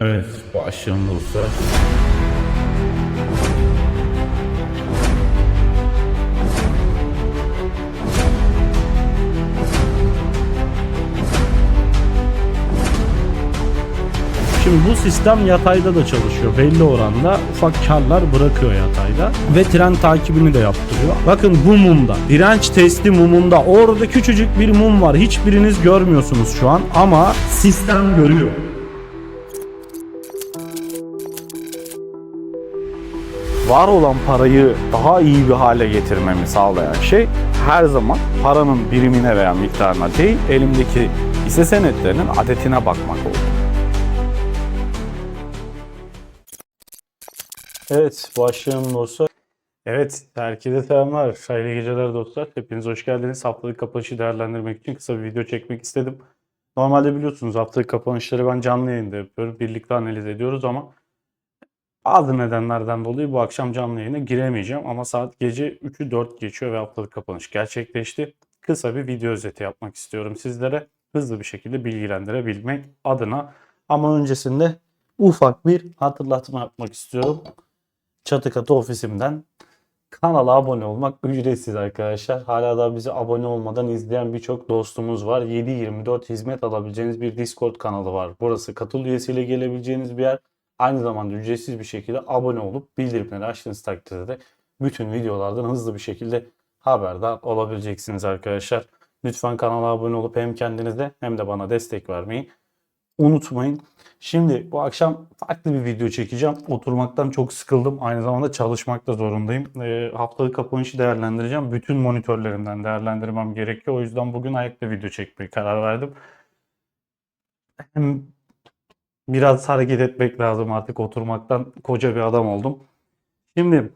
Evet, başlayalım dostlar. Şimdi bu sistem yatayda da çalışıyor. Belli oranda ufak karlar bırakıyor yatayda. Ve tren takibini de yaptırıyor. Bakın bu mumda. Direnç testi mumunda. Orada küçücük bir mum var. Hiçbiriniz görmüyorsunuz şu an. Ama sistem görüyor. Var olan parayı daha iyi bir hale getirmemi sağlayan şey her zaman paranın birimine veya miktarına değil elimdeki hisse senetlerinin adetine bakmak oldu. Evet başlayalım dostlar. Evet herkese selamlar. Hayırlı geceler dostlar. Hepiniz hoş geldiniz. Haftalık kapanışı değerlendirmek için kısa bir video çekmek istedim. Normalde biliyorsunuz haftalık kapanışları ben canlı yayında yapıyorum. Birlikte analiz ediyoruz ama bazı nedenlerden dolayı bu akşam canlı yayına giremeyeceğim ama saat gece 3'ü 4 geçiyor ve haftalık kapanış gerçekleşti. Kısa bir video özeti yapmak istiyorum sizlere. Hızlı bir şekilde bilgilendirebilmek adına. Ama öncesinde ufak bir hatırlatma yapmak istiyorum. Çatı katı ofisimden kanala abone olmak ücretsiz arkadaşlar. Hala da bizi abone olmadan izleyen birçok dostumuz var. 7-24 hizmet alabileceğiniz bir Discord kanalı var. Burası katıl üyesiyle gelebileceğiniz bir yer. Aynı zamanda ücretsiz bir şekilde abone olup bildirimleri açtığınız takdirde de bütün videolardan hızlı bir şekilde haberdar olabileceksiniz arkadaşlar. Lütfen kanala abone olup hem kendinize hem de bana destek vermeyi unutmayın. Şimdi bu akşam farklı bir video çekeceğim. Oturmaktan çok sıkıldım. Aynı zamanda çalışmakta zorundayım. E, haftalık kapanışı değerlendireceğim. Bütün monitörlerimden değerlendirmem gerekiyor. O yüzden bugün ayakta video çekmeye karar verdim. Biraz hareket etmek lazım artık oturmaktan koca bir adam oldum. Şimdi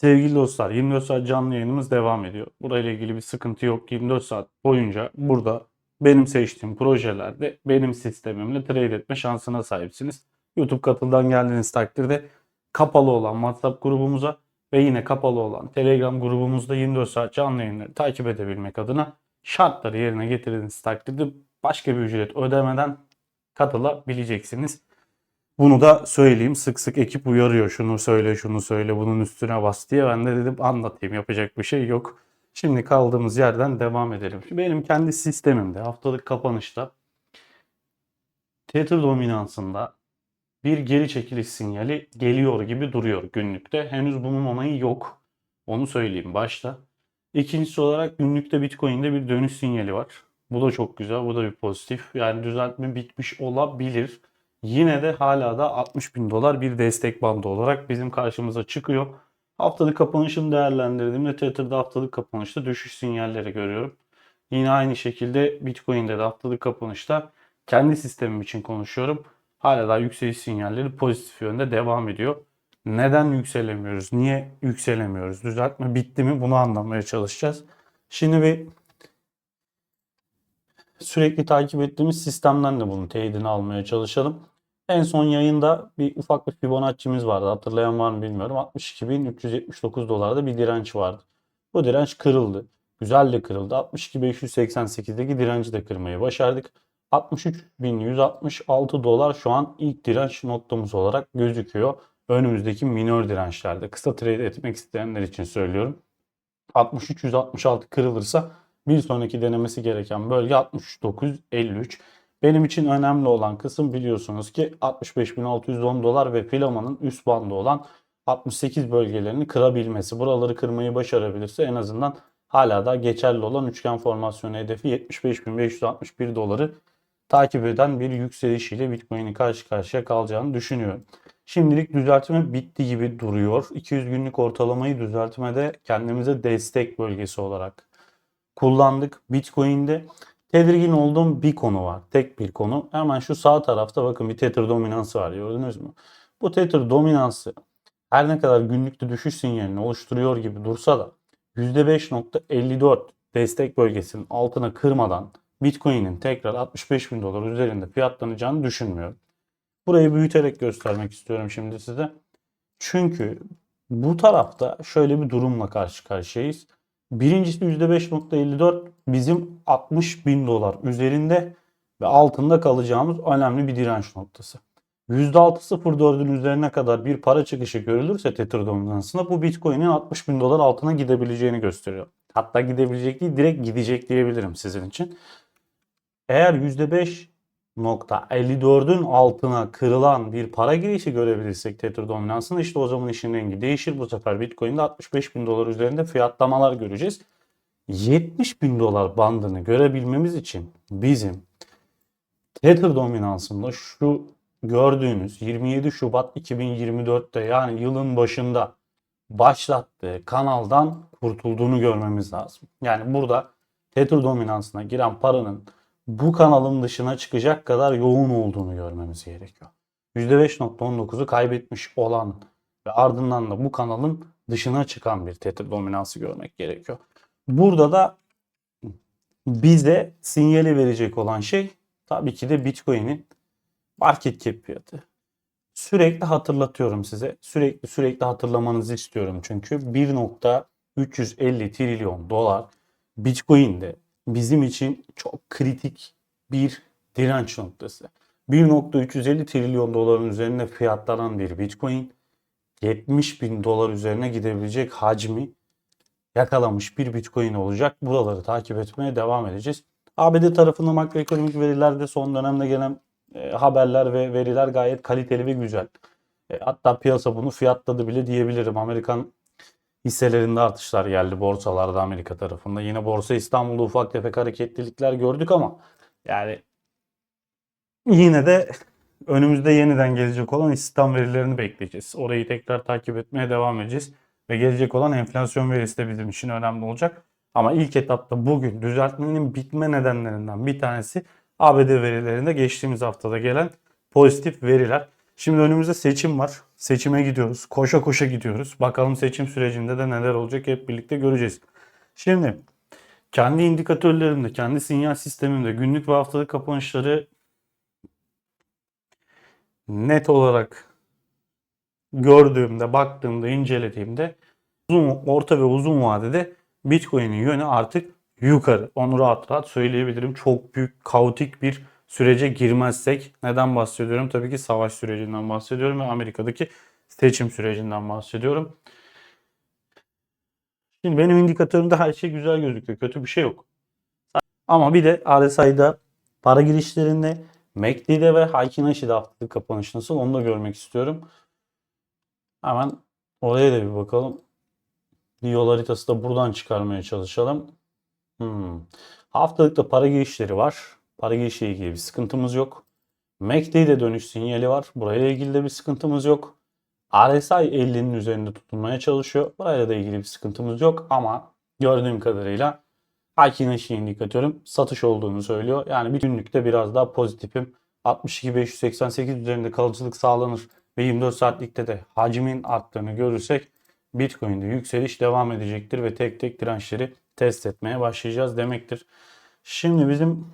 sevgili dostlar 24 saat canlı yayınımız devam ediyor. Burayla ilgili bir sıkıntı yok. 24 saat boyunca burada benim seçtiğim projelerde benim sistemimle trade etme şansına sahipsiniz. YouTube katıldan geldiğiniz takdirde kapalı olan WhatsApp grubumuza ve yine kapalı olan Telegram grubumuzda 24 saat canlı yayınları takip edebilmek adına şartları yerine getirdiğiniz takdirde başka bir ücret ödemeden katılabileceksiniz. Bunu da söyleyeyim. Sık sık ekip uyarıyor. Şunu söyle, şunu söyle, bunun üstüne bas diye. Ben de dedim anlatayım. Yapacak bir şey yok. Şimdi kaldığımız yerden devam edelim. Benim kendi sistemimde haftalık kapanışta Tether dominansında bir geri çekiliş sinyali geliyor gibi duruyor günlükte. Henüz bunun onayı yok. Onu söyleyeyim başta. İkincisi olarak günlükte Bitcoin'de bir dönüş sinyali var. Bu da çok güzel. Bu da bir pozitif. Yani düzeltme bitmiş olabilir. Yine de hala da 60 bin dolar bir destek bandı olarak bizim karşımıza çıkıyor. Haftalık kapanışını değerlendirdiğimde Tether'da haftalık kapanışta düşüş sinyalleri görüyorum. Yine aynı şekilde Bitcoin'de de haftalık kapanışta kendi sistemim için konuşuyorum. Hala daha yükseliş sinyalleri pozitif yönde devam ediyor. Neden yükselemiyoruz? Niye yükselemiyoruz? Düzeltme bitti mi? Bunu anlamaya çalışacağız. Şimdi bir sürekli takip ettiğimiz sistemden de bunun teyidini almaya çalışalım. En son yayında bir ufak bir Fibonacci'miz vardı. Hatırlayan var mı bilmiyorum. 62.379 dolarda bir direnç vardı. Bu direnç kırıldı. Güzel de kırıldı. 62.588'deki direnci de kırmayı başardık. 63.166 dolar şu an ilk direnç noktamız olarak gözüküyor. Önümüzdeki minor dirençlerde. Kısa trade etmek isteyenler için söylüyorum. 63.166 kırılırsa bir sonraki denemesi gereken bölge 63.953. Benim için önemli olan kısım biliyorsunuz ki 65.610 dolar ve Filama'nın üst bandı olan 68 bölgelerini kırabilmesi. Buraları kırmayı başarabilirse en azından hala da geçerli olan üçgen formasyonu hedefi 75.561 doları takip eden bir yükselişiyle Bitcoin'in karşı karşıya kalacağını düşünüyorum. Şimdilik düzeltme bitti gibi duruyor. 200 günlük ortalamayı düzeltmede kendimize destek bölgesi olarak kullandık. Bitcoin'de tedirgin olduğum bir konu var. Tek bir konu. Hemen şu sağ tarafta bakın bir Tether dominansı var gördünüz mü? Bu Tether dominansı her ne kadar günlükte düşüş sinyalini oluşturuyor gibi dursa da %5.54 destek bölgesinin altına kırmadan Bitcoin'in tekrar 65 bin dolar üzerinde fiyatlanacağını düşünmüyorum. Burayı büyüterek göstermek istiyorum şimdi size. Çünkü bu tarafta şöyle bir durumla karşı karşıyayız. Birincisi %5.54 bizim 60 bin dolar üzerinde ve altında kalacağımız önemli bir direnç noktası. %6.04'ün üzerine kadar bir para çıkışı görülürse Tether dominansında bu Bitcoin'in 60 bin dolar altına gidebileceğini gösteriyor. Hatta gidebilecek değil direkt gidecek diyebilirim sizin için. Eğer %5.54'ün altına kırılan bir para girişi görebilirsek Tether dominansında işte o zaman işin rengi değişir. Bu sefer Bitcoin'de 65 bin dolar üzerinde fiyatlamalar göreceğiz. 70 bin dolar bandını görebilmemiz için bizim Tether dominansında şu gördüğünüz 27 Şubat 2024'te yani yılın başında başlattığı kanaldan kurtulduğunu görmemiz lazım. Yani burada Tether dominansına giren paranın bu kanalın dışına çıkacak kadar yoğun olduğunu görmemiz gerekiyor. %5.19'u kaybetmiş olan ve ardından da bu kanalın dışına çıkan bir Tether dominansı görmek gerekiyor. Burada da bize sinyali verecek olan şey tabii ki de Bitcoin'in market cap fiyatı. Sürekli hatırlatıyorum size. Sürekli sürekli hatırlamanızı istiyorum çünkü 1.350 trilyon dolar Bitcoin'de bizim için çok kritik bir direnç noktası. 1.350 trilyon doların üzerinde fiyatlanan bir Bitcoin 70 bin dolar üzerine gidebilecek hacmi yakalamış bir Bitcoin olacak. Buraları takip etmeye devam edeceğiz. ABD tarafında makroekonomik verilerde son dönemde gelen e, haberler ve veriler gayet kaliteli ve güzel. E, hatta piyasa bunu fiyatladı bile diyebilirim. Amerikan hisselerinde artışlar geldi borsalarda Amerika tarafında. Yine Borsa İstanbul'da ufak tefek hareketlilikler gördük ama yani yine de önümüzde yeniden gelecek olan istihdam verilerini bekleyeceğiz. Orayı tekrar takip etmeye devam edeceğiz. Ve gelecek olan enflasyon verisi de bizim için önemli olacak. Ama ilk etapta bugün düzeltmenin bitme nedenlerinden bir tanesi ABD verilerinde geçtiğimiz haftada gelen pozitif veriler. Şimdi önümüzde seçim var. Seçime gidiyoruz. Koşa koşa gidiyoruz. Bakalım seçim sürecinde de neler olacak hep birlikte göreceğiz. Şimdi kendi indikatörlerimde, kendi sinyal sistemimde günlük ve haftalık kapanışları net olarak gördüğümde, baktığımda, incelediğimde uzun, orta ve uzun vadede Bitcoin'in yönü artık yukarı. Onu rahat rahat söyleyebilirim. Çok büyük kaotik bir sürece girmezsek neden bahsediyorum? Tabii ki savaş sürecinden bahsediyorum ve Amerika'daki seçim sürecinden bahsediyorum. Şimdi benim indikatörümde her şey güzel gözüküyor. Kötü bir şey yok. Ama bir de RSI'da para girişlerinde MACD'de ve Aşı'da haftalık kapanış nasıl onu da görmek istiyorum. Hemen oraya da bir bakalım. Yol haritası da buradan çıkarmaya çalışalım. Hmm. Haftalıkta para girişleri var. Para girişiyle ilgili bir sıkıntımız yok. MACD'de dönüş sinyali var. Buraya ilgili de bir sıkıntımız yok. RSI 50'nin üzerinde tutunmaya çalışıyor. Burayla da ilgili bir sıkıntımız yok ama gördüğüm kadarıyla Heikin Aşı indikatörüm satış olduğunu söylüyor. Yani bir günlükte biraz daha pozitifim. 62.588 üzerinde kalıcılık sağlanır ve 24 saatlikte de hacmin arttığını görürsek Bitcoin'de yükseliş devam edecektir ve tek tek dirençleri test etmeye başlayacağız demektir. Şimdi bizim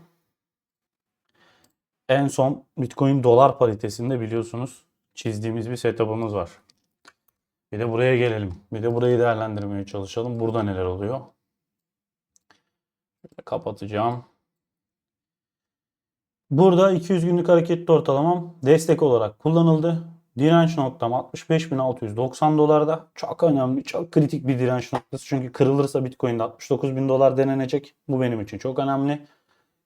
en son Bitcoin dolar paritesinde biliyorsunuz çizdiğimiz bir setup'ımız var. Bir de buraya gelelim. Bir de burayı değerlendirmeye çalışalım. Burada neler oluyor? Kapatacağım. Burada 200 günlük hareketli ortalamam destek olarak kullanıldı. Direnç noktam 65.690 dolarda. Çok önemli, çok kritik bir direnç noktası. Çünkü kırılırsa Bitcoin'de 69.000 dolar denenecek. Bu benim için çok önemli.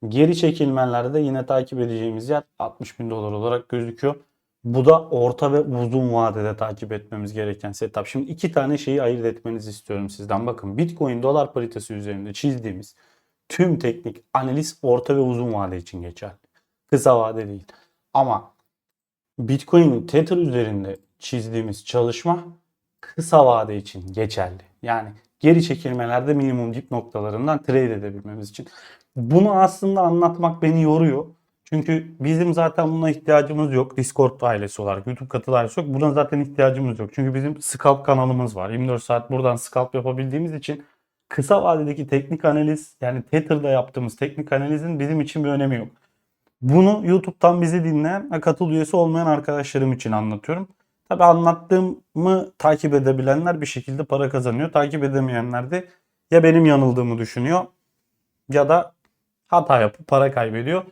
Geri çekilmelerde de yine takip edeceğimiz yer 60.000 dolar olarak gözüküyor. Bu da orta ve uzun vadede takip etmemiz gereken setup. Şimdi iki tane şeyi ayırt etmenizi istiyorum sizden. Bakın Bitcoin dolar paritesi üzerinde çizdiğimiz tüm teknik analiz orta ve uzun vade için geçerli. Kısa vade değil. Ama Bitcoin Tether üzerinde çizdiğimiz çalışma kısa vade için geçerli. Yani geri çekilmelerde minimum dip noktalarından trade edebilmemiz için. Bunu aslında anlatmak beni yoruyor. Çünkü bizim zaten buna ihtiyacımız yok. Discord ailesi olarak, YouTube katıl ailesi yok. Buna zaten ihtiyacımız yok. Çünkü bizim scalp kanalımız var. 24 saat buradan scalp yapabildiğimiz için kısa vadedeki teknik analiz yani Tether'da yaptığımız teknik analizin bizim için bir önemi yok. Bunu YouTube'dan bizi dinleyen ve katıl üyesi olmayan arkadaşlarım için anlatıyorum. Tabi anlattığımı takip edebilenler bir şekilde para kazanıyor. Takip edemeyenler de ya benim yanıldığımı düşünüyor ya da hata yapıp para kaybediyor.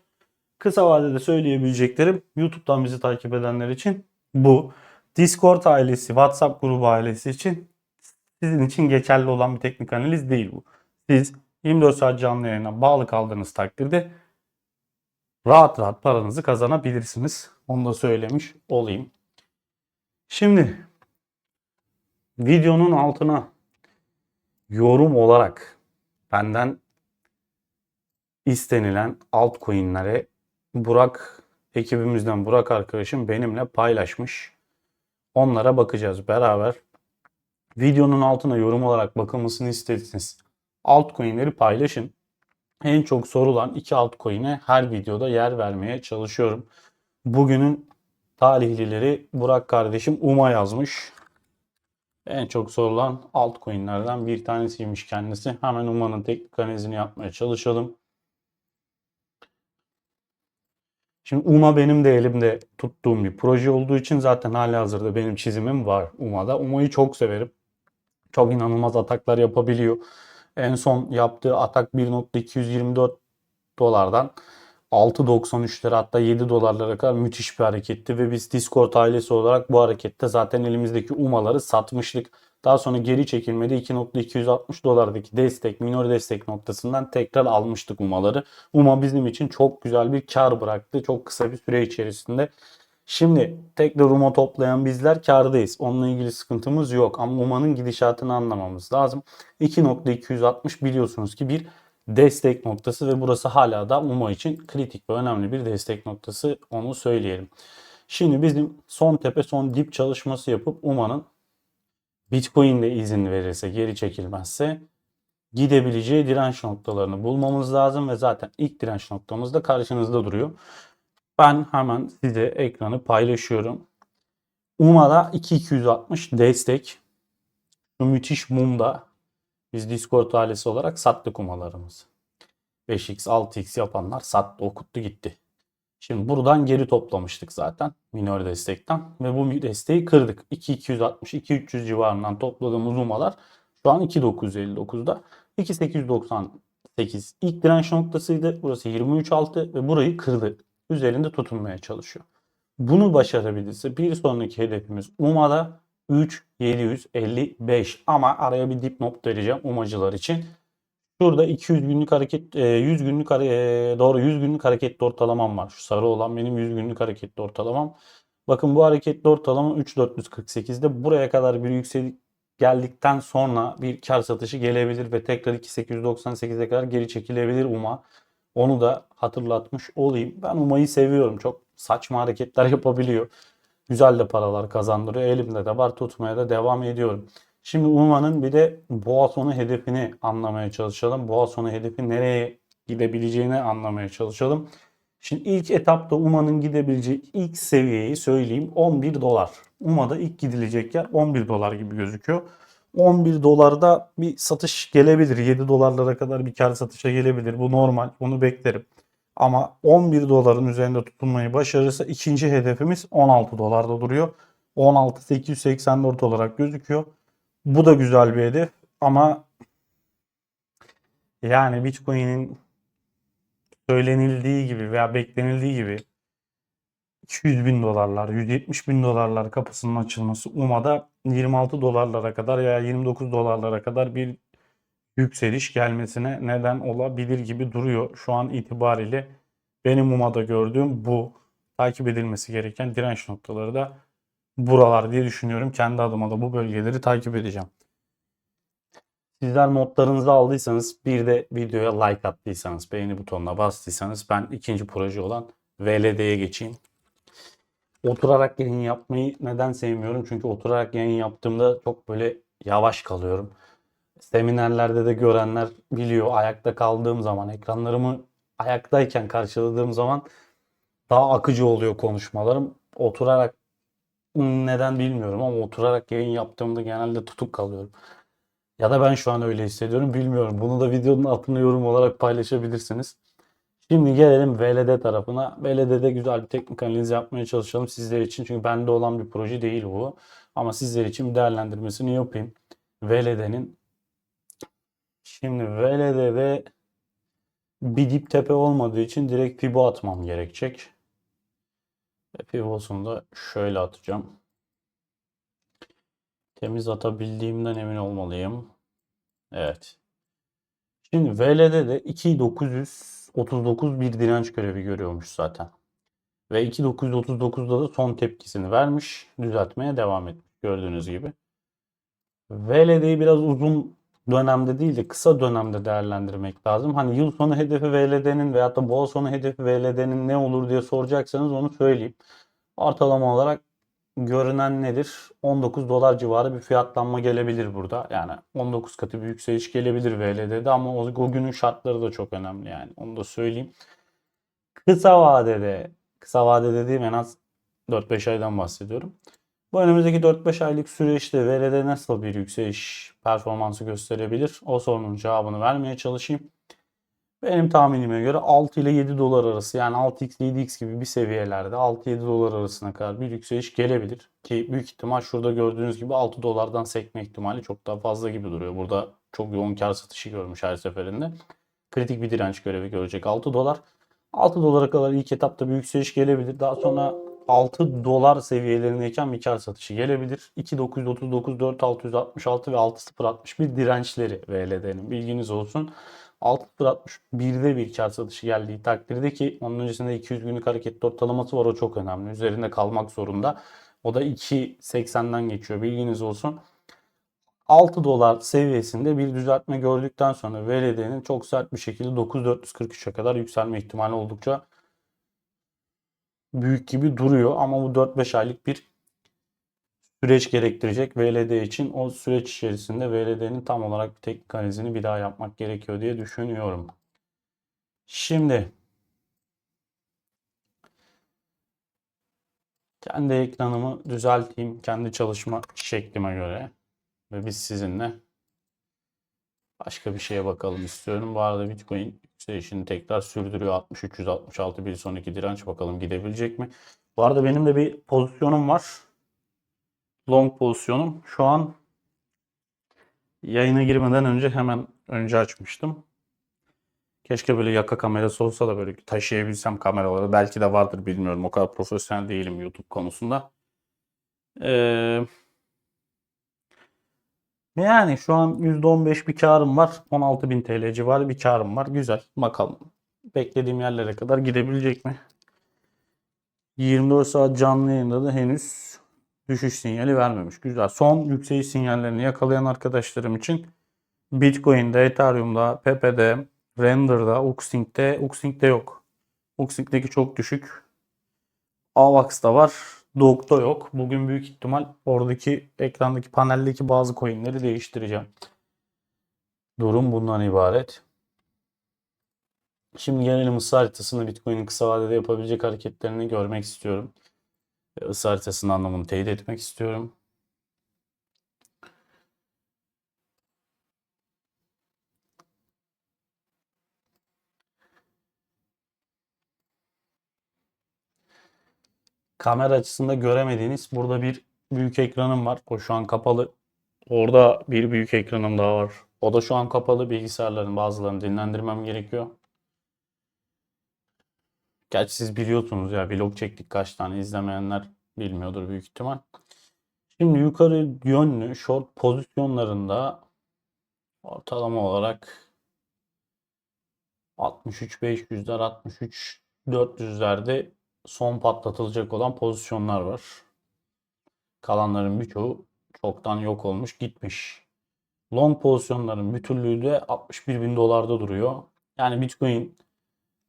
kısa vadede söyleyebileceklerim YouTube'dan bizi takip edenler için bu. Discord ailesi, WhatsApp grubu ailesi için sizin için geçerli olan bir teknik analiz değil bu. Siz 24 saat canlı yayına bağlı kaldığınız takdirde rahat rahat paranızı kazanabilirsiniz. Onu da söylemiş olayım. Şimdi videonun altına yorum olarak benden istenilen altcoin'lere Burak ekibimizden Burak arkadaşım benimle paylaşmış. Onlara bakacağız beraber. Videonun altına yorum olarak bakılmasını isterseniz altcoin'leri paylaşın. En çok sorulan iki altcoin'e her videoda yer vermeye çalışıyorum. Bugünün talihlileri Burak kardeşim UMA yazmış. En çok sorulan altcoin'lerden bir tanesiymiş kendisi. Hemen UMA'nın teknik analizini yapmaya çalışalım. Şimdi UMA benim de elimde tuttuğum bir proje olduğu için zaten hali hazırda benim çizimim var UMA'da. UMA'yı çok severim. Çok inanılmaz ataklar yapabiliyor. En son yaptığı atak 1.224 dolardan 6.93'lere hatta 7 dolarlara kadar müthiş bir hareketti ve biz Discord ailesi olarak bu harekette zaten elimizdeki UMA'ları satmıştık. Daha sonra geri çekilmede 2.260 dolardaki destek, minor destek noktasından tekrar almıştık UMA'ları. UMA bizim için çok güzel bir kar bıraktı çok kısa bir süre içerisinde. Şimdi tekrar UMA toplayan bizler kardayız. Onunla ilgili sıkıntımız yok ama UMA'nın gidişatını anlamamız lazım. 2.260 biliyorsunuz ki bir destek noktası ve burası hala da UMA için kritik ve önemli bir destek noktası onu söyleyelim. Şimdi bizim son tepe son dip çalışması yapıp UMA'nın Bitcoin de izin verirse geri çekilmezse gidebileceği direnç noktalarını bulmamız lazım ve zaten ilk direnç noktamız da karşınızda duruyor. Ben hemen size ekranı paylaşıyorum. UMA'da 2260 destek. Şu müthiş mumda biz Discord ailesi olarak sattık UMA'larımızı. 5x 6x yapanlar sattı okuttu gitti. Şimdi buradan geri toplamıştık zaten minor destekten ve bu desteği kırdık. 2260 2300 civarından topladığımız UMA'lar şu an 2959'da. 2898 ilk direnç noktasıydı. Burası 23.6 ve burayı kırdı. Üzerinde tutunmaya çalışıyor. Bunu başarabilirse bir sonraki hedefimiz UMA'da 3755 ama araya bir dipnot vereceğim umacılar için. Şurada 200 günlük hareket 100 e, günlük e, doğru 100 günlük hareketli ortalamam var. Şu sarı olan benim 100 günlük hareketli ortalamam. Bakın bu hareketli ortalama 3448'de buraya kadar bir yükselik geldikten sonra bir kar satışı gelebilir ve tekrar 2898'e kadar geri çekilebilir UMA. Onu da hatırlatmış olayım. Ben UMA'yı seviyorum. Çok saçma hareketler yapabiliyor. Güzel de paralar kazandırıyor. Elimde de var tutmaya da devam ediyorum. Şimdi UMA'nın bir de boğa sonu hedefini anlamaya çalışalım. Boğa sonu hedefi nereye gidebileceğini anlamaya çalışalım. Şimdi ilk etapta UMA'nın gidebileceği ilk seviyeyi söyleyeyim 11 dolar. UMA'da ilk gidilecek yer 11 dolar gibi gözüküyor. 11 dolarda bir satış gelebilir. 7 dolarlara kadar bir kar satışa gelebilir. Bu normal. Bunu beklerim. Ama 11 doların üzerinde tutunmayı başarırsa ikinci hedefimiz 16 dolarda duruyor. 16.884 olarak gözüküyor. Bu da güzel bir hedef ama yani Bitcoin'in söylenildiği gibi veya beklenildiği gibi 200 bin dolarlar, 170 bin dolarlar kapısının açılması UMA'da 26 dolarlara kadar veya 29 dolarlara kadar bir yükseliş gelmesine neden olabilir gibi duruyor. Şu an itibariyle benim UMA'da gördüğüm bu takip edilmesi gereken direnç noktaları da buralar diye düşünüyorum. Kendi adıma da bu bölgeleri takip edeceğim. Sizler notlarınızı aldıysanız bir de videoya like attıysanız beğeni butonuna bastıysanız ben ikinci proje olan VLD'ye geçeyim. Oturarak yayın yapmayı neden sevmiyorum? Çünkü oturarak yayın yaptığımda çok böyle yavaş kalıyorum. Seminerlerde de görenler biliyor ayakta kaldığım zaman ekranlarımı ayaktayken karşıladığım zaman daha akıcı oluyor konuşmalarım. Oturarak neden bilmiyorum ama oturarak yayın yaptığımda genelde tutuk kalıyorum. Ya da ben şu an öyle hissediyorum bilmiyorum. Bunu da videonun altına yorum olarak paylaşabilirsiniz. Şimdi gelelim VLD tarafına. VLD'de güzel bir teknik analiz yapmaya çalışalım sizler için. Çünkü bende olan bir proje değil bu. Ama sizler için bir değerlendirmesini yapayım. VLD'nin Şimdi VLD'de bir dip tepe olmadığı için direkt Fibo atmam gerekecek. Ve Fibosunu da şöyle atacağım. Temiz atabildiğimden emin olmalıyım. Evet. Şimdi VL'de de 2939 bir direnç görevi görüyormuş zaten. Ve 2939'da da son tepkisini vermiş. Düzeltmeye devam etmiş gördüğünüz gibi. VLD'yi biraz uzun dönemde değil de kısa dönemde değerlendirmek lazım. Hani yıl sonu hedefi VLD'nin veyahut da boğa sonu hedefi VLD'nin ne olur diye soracaksanız onu söyleyeyim. Ortalama olarak görünen nedir? 19 dolar civarı bir fiyatlanma gelebilir burada. Yani 19 katı bir yükseliş gelebilir VLD'de ama o, o günün şartları da çok önemli yani. Onu da söyleyeyim. Kısa vadede, kısa vade dediğim en az 4-5 aydan bahsediyorum. Bu önümüzdeki 4-5 aylık süreçte VLD nasıl bir yükseliş performansı gösterebilir? O sorunun cevabını vermeye çalışayım. Benim tahminime göre 6 ile 7 dolar arası yani 6x 7x gibi bir seviyelerde 6-7 dolar arasına kadar bir yükseliş gelebilir. Ki büyük ihtimal şurada gördüğünüz gibi 6 dolardan sekme ihtimali çok daha fazla gibi duruyor. Burada çok yoğun kar satışı görmüş her seferinde. Kritik bir direnç görevi görecek 6 dolar. 6 dolara kadar ilk etapta bir yükseliş gelebilir. Daha sonra 6 dolar seviyelerindeyken bir kar satışı gelebilir. 2.939, 4.666 ve 6.061 dirençleri VLD'nin bilginiz olsun. 6.061'de bir kar satışı geldiği takdirde ki onun öncesinde 200 günlük hareket ortalaması var o çok önemli. Üzerinde kalmak zorunda. O da 2.80'den geçiyor bilginiz olsun. 6 dolar seviyesinde bir düzeltme gördükten sonra VLD'nin çok sert bir şekilde 9.443'e kadar yükselme ihtimali oldukça büyük gibi duruyor. Ama bu 4-5 aylık bir süreç gerektirecek VLD için. O süreç içerisinde VLD'nin tam olarak bir teknik analizini bir daha yapmak gerekiyor diye düşünüyorum. Şimdi kendi ekranımı düzelteyim kendi çalışma şeklime göre ve biz sizinle başka bir şeye bakalım istiyorum. Bu arada Bitcoin yükselişini tekrar sürdürüyor. 6366 bir sonraki direnç bakalım gidebilecek mi? Bu arada benim de bir pozisyonum var. Long pozisyonum. Şu an yayına girmeden önce hemen önce açmıştım. Keşke böyle yaka kamerası olsa da böyle taşıyabilsem kameraları. Belki de vardır bilmiyorum. O kadar profesyonel değilim YouTube konusunda. Eee yani şu an %15 bir karım var. 16.000 TL civarı bir karım var. Güzel. Bakalım. Beklediğim yerlere kadar gidebilecek mi? 24 saat canlı yayında da henüz düşüş sinyali vermemiş. Güzel. Son yükseliş sinyallerini yakalayan arkadaşlarım için Bitcoin'de, Ethereum'da, Pepe'de, Render'da, Uxlink'te, Uxlink'te yok. Uxlink'teki çok düşük. Avax'ta var. Dog'da yok. Bugün büyük ihtimal oradaki ekrandaki paneldeki bazı coinleri değiştireceğim. Durum bundan ibaret. Şimdi gelelim ısı haritasını Bitcoin'in kısa vadede yapabilecek hareketlerini görmek istiyorum. Isı haritasının anlamını teyit etmek istiyorum. Kamera açısında göremediğiniz burada bir büyük ekranım var. O şu an kapalı. Orada bir büyük ekranım daha var. O da şu an kapalı. Bilgisayarların bazılarını dinlendirmem gerekiyor. Gerçi siz biliyorsunuz ya vlog çektik kaç tane izlemeyenler bilmiyordur büyük ihtimal. Şimdi yukarı yönlü short pozisyonlarında ortalama olarak 63-500'ler 63-400'lerde son patlatılacak olan pozisyonlar var. Kalanların birçoğu çoktan yok olmuş gitmiş. Long pozisyonların bütünlüğü de 61 bin dolarda duruyor. Yani Bitcoin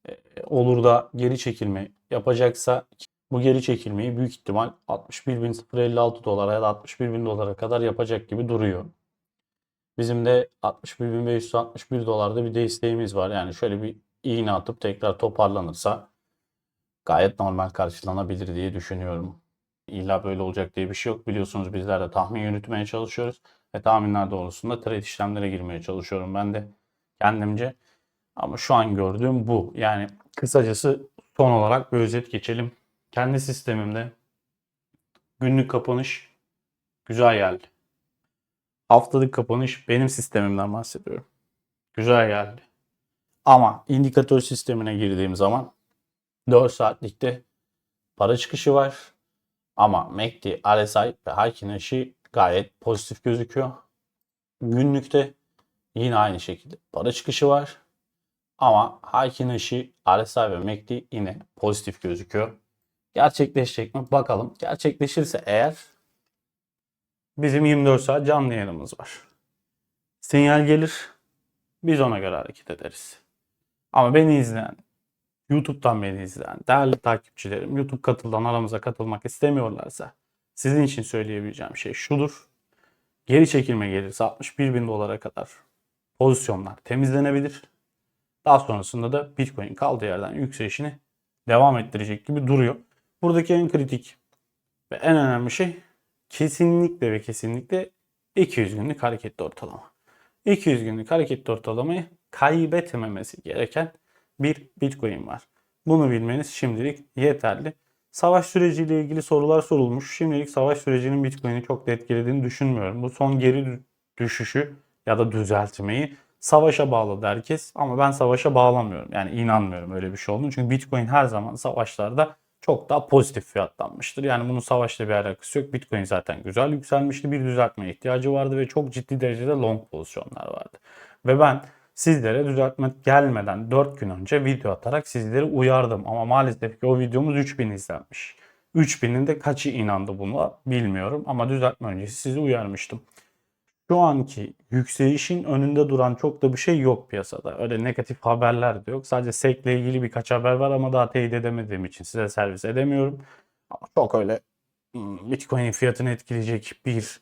e, olur da geri çekilme yapacaksa bu geri çekilmeyi büyük ihtimal 61.056 dolara ya da 61.000 dolara kadar yapacak gibi duruyor. Bizim de 61.561 dolarda bir desteğimiz var. Yani şöyle bir iğne atıp tekrar toparlanırsa gayet normal karşılanabilir diye düşünüyorum. İlla böyle olacak diye bir şey yok. Biliyorsunuz bizler de tahmin yürütmeye çalışıyoruz. Ve tahminler doğrultusunda trade işlemlere girmeye çalışıyorum ben de kendimce. Ama şu an gördüğüm bu. Yani kısacası son olarak bir özet geçelim. Kendi sistemimde günlük kapanış güzel geldi. Haftalık kapanış benim sistemimden bahsediyorum. Güzel geldi. Ama indikatör sistemine girdiğim zaman 4 saatlikte para çıkışı var. Ama MACD, RSI ve Harkin ışığı gayet pozitif gözüküyor. Günlükte yine aynı şekilde para çıkışı var. Ama Harkin ışığı, RSI ve MACD yine pozitif gözüküyor. Gerçekleşecek mi? Bakalım. Gerçekleşirse eğer bizim 24 saat canlı yayınımız var. Sinyal gelir. Biz ona göre hareket ederiz. Ama beni izleyen, YouTube'dan beni izleyen değerli takipçilerim YouTube katıldan aramıza katılmak istemiyorlarsa sizin için söyleyebileceğim şey şudur. Geri çekilme gelirse 61 bin dolara kadar pozisyonlar temizlenebilir. Daha sonrasında da Bitcoin kaldığı yerden yükselişini devam ettirecek gibi duruyor. Buradaki en kritik ve en önemli şey kesinlikle ve kesinlikle 200 günlük hareketli ortalama. 200 günlük hareketli ortalamayı kaybetmemesi gereken bir Bitcoin var. Bunu bilmeniz şimdilik yeterli. Savaş süreciyle ilgili sorular sorulmuş. Şimdilik savaş sürecinin Bitcoin'i çok da etkilediğini düşünmüyorum. Bu son geri düşüşü ya da düzeltmeyi savaşa bağladı herkes. Ama ben savaşa bağlamıyorum. Yani inanmıyorum öyle bir şey olduğunu. Çünkü Bitcoin her zaman savaşlarda çok daha pozitif fiyatlanmıştır. Yani bunun savaşla bir alakası yok. Bitcoin zaten güzel yükselmişti. Bir düzeltmeye ihtiyacı vardı ve çok ciddi derecede long pozisyonlar vardı. Ve ben sizlere düzeltme gelmeden 4 gün önce video atarak sizleri uyardım. Ama maalesef ki o videomuz 3000 izlenmiş. 3000'in de kaçı inandı buna bilmiyorum ama düzeltme öncesi sizi uyarmıştım. Şu anki yükselişin önünde duran çok da bir şey yok piyasada. Öyle negatif haberler de yok. Sadece SEC ile ilgili birkaç haber var ama daha teyit edemediğim için size servis edemiyorum. Ama çok öyle hmm, Bitcoin fiyatını etkileyecek bir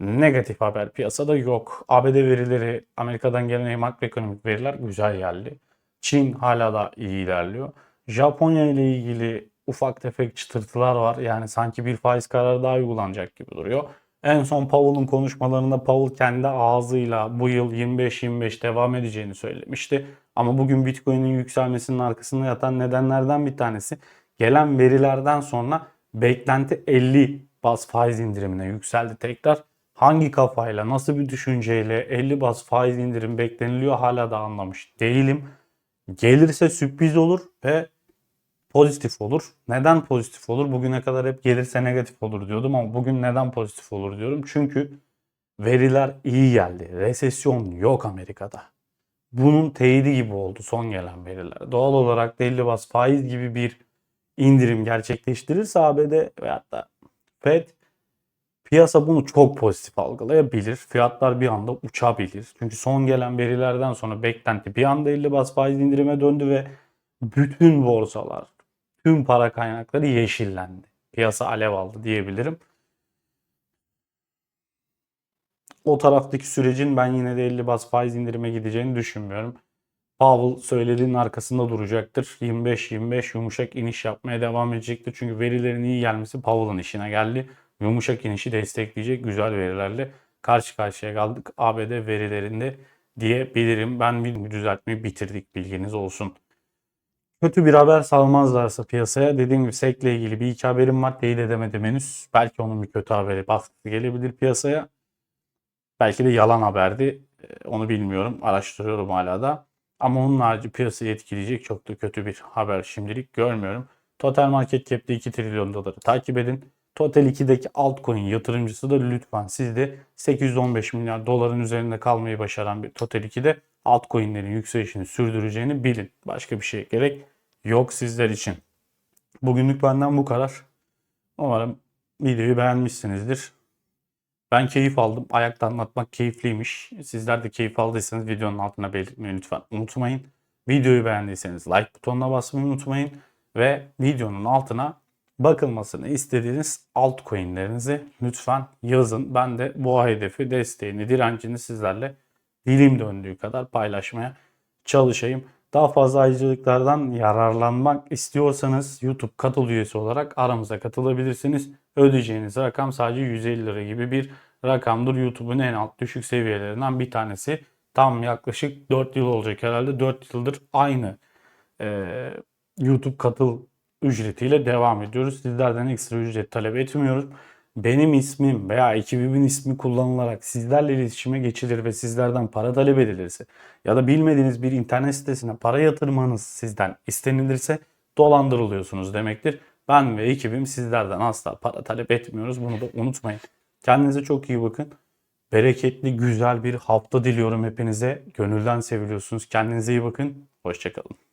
negatif haber piyasada yok. ABD verileri, Amerika'dan gelen makroekonomik veriler güzel geldi. Çin hala da iyi ilerliyor. Japonya ile ilgili ufak tefek çıtırtılar var. Yani sanki bir faiz kararı daha uygulanacak gibi duruyor. En son Powell'ın konuşmalarında Powell kendi ağzıyla bu yıl 25-25 devam edeceğini söylemişti. Ama bugün Bitcoin'in yükselmesinin arkasında yatan nedenlerden bir tanesi gelen verilerden sonra beklenti 50 bas faiz indirimine yükseldi tekrar. Hangi kafayla, nasıl bir düşünceyle 50 bas faiz indirim bekleniliyor hala da anlamış değilim. Gelirse sürpriz olur ve pozitif olur. Neden pozitif olur? Bugüne kadar hep gelirse negatif olur diyordum ama bugün neden pozitif olur diyorum. Çünkü veriler iyi geldi. Resesyon yok Amerika'da. Bunun teyidi gibi oldu son gelen veriler. Doğal olarak da 50 bas faiz gibi bir indirim gerçekleştirirse ABD veyahut da Fed piyasa bunu çok pozitif algılayabilir. Fiyatlar bir anda uçabilir. Çünkü son gelen verilerden sonra beklenti bir anda 50 bas faiz indirime döndü ve bütün borsalar, tüm para kaynakları yeşillendi. Piyasa alev aldı diyebilirim. O taraftaki sürecin ben yine de 50 bas faiz indirime gideceğini düşünmüyorum. Powell söylediğinin arkasında duracaktır. 25-25 yumuşak iniş yapmaya devam edecektir. Çünkü verilerin iyi gelmesi Powell'ın işine geldi. Yumuşak inişi destekleyecek güzel verilerle karşı karşıya kaldık ABD verilerinde diyebilirim. Ben bir düzeltmeyi bitirdik bilginiz olsun. Kötü bir haber salmazlarsa piyasaya dediğim gibi SEC ile ilgili bir iki haberim var. Teyit edemedim henüz. Belki onun bir kötü haberi baskısı gelebilir piyasaya. Belki de yalan haberdi. Ee, onu bilmiyorum. Araştırıyorum hala da. Ama onun harici piyasayı etkileyecek çok da kötü bir haber şimdilik görmüyorum. Total Market Cap'te 2 trilyon doları takip edin. Total 2'deki altcoin yatırımcısı da lütfen siz de 815 milyar doların üzerinde kalmayı başaran bir Total 2'de altcoin'lerin yükselişini sürdüreceğini bilin. Başka bir şey gerek yok sizler için. Bugünlük benden bu kadar. Umarım videoyu beğenmişsinizdir. Ben keyif aldım. Ayakta anlatmak keyifliymiş. Sizler de keyif aldıysanız videonun altına belirtmeyi lütfen unutmayın. Videoyu beğendiyseniz like butonuna basmayı unutmayın. Ve videonun altına bakılmasını istediğiniz altcoin'lerinizi lütfen yazın. Ben de bu hedefi, desteğini, direncini sizlerle dilim döndüğü kadar paylaşmaya çalışayım. Daha fazla ayrıcalıklardan yararlanmak istiyorsanız YouTube katıl üyesi olarak aramıza katılabilirsiniz. Ödeyeceğiniz rakam sadece 150 lira gibi bir rakamdır. YouTube'un en alt düşük seviyelerinden bir tanesi. Tam yaklaşık 4 yıl olacak herhalde. 4 yıldır aynı e, YouTube katıl ücretiyle devam ediyoruz. Sizlerden ekstra ücret talep etmiyoruz. benim ismim veya ekibimin ismi kullanılarak sizlerle iletişime geçilir ve sizlerden para talep edilirse ya da bilmediğiniz bir internet sitesine para yatırmanız sizden istenilirse dolandırılıyorsunuz demektir. Ben ve ekibim sizlerden asla para talep etmiyoruz. Bunu da unutmayın. Kendinize çok iyi bakın. Bereketli, güzel bir hafta diliyorum hepinize. Gönülden seviliyorsunuz. Kendinize iyi bakın. Hoşçakalın.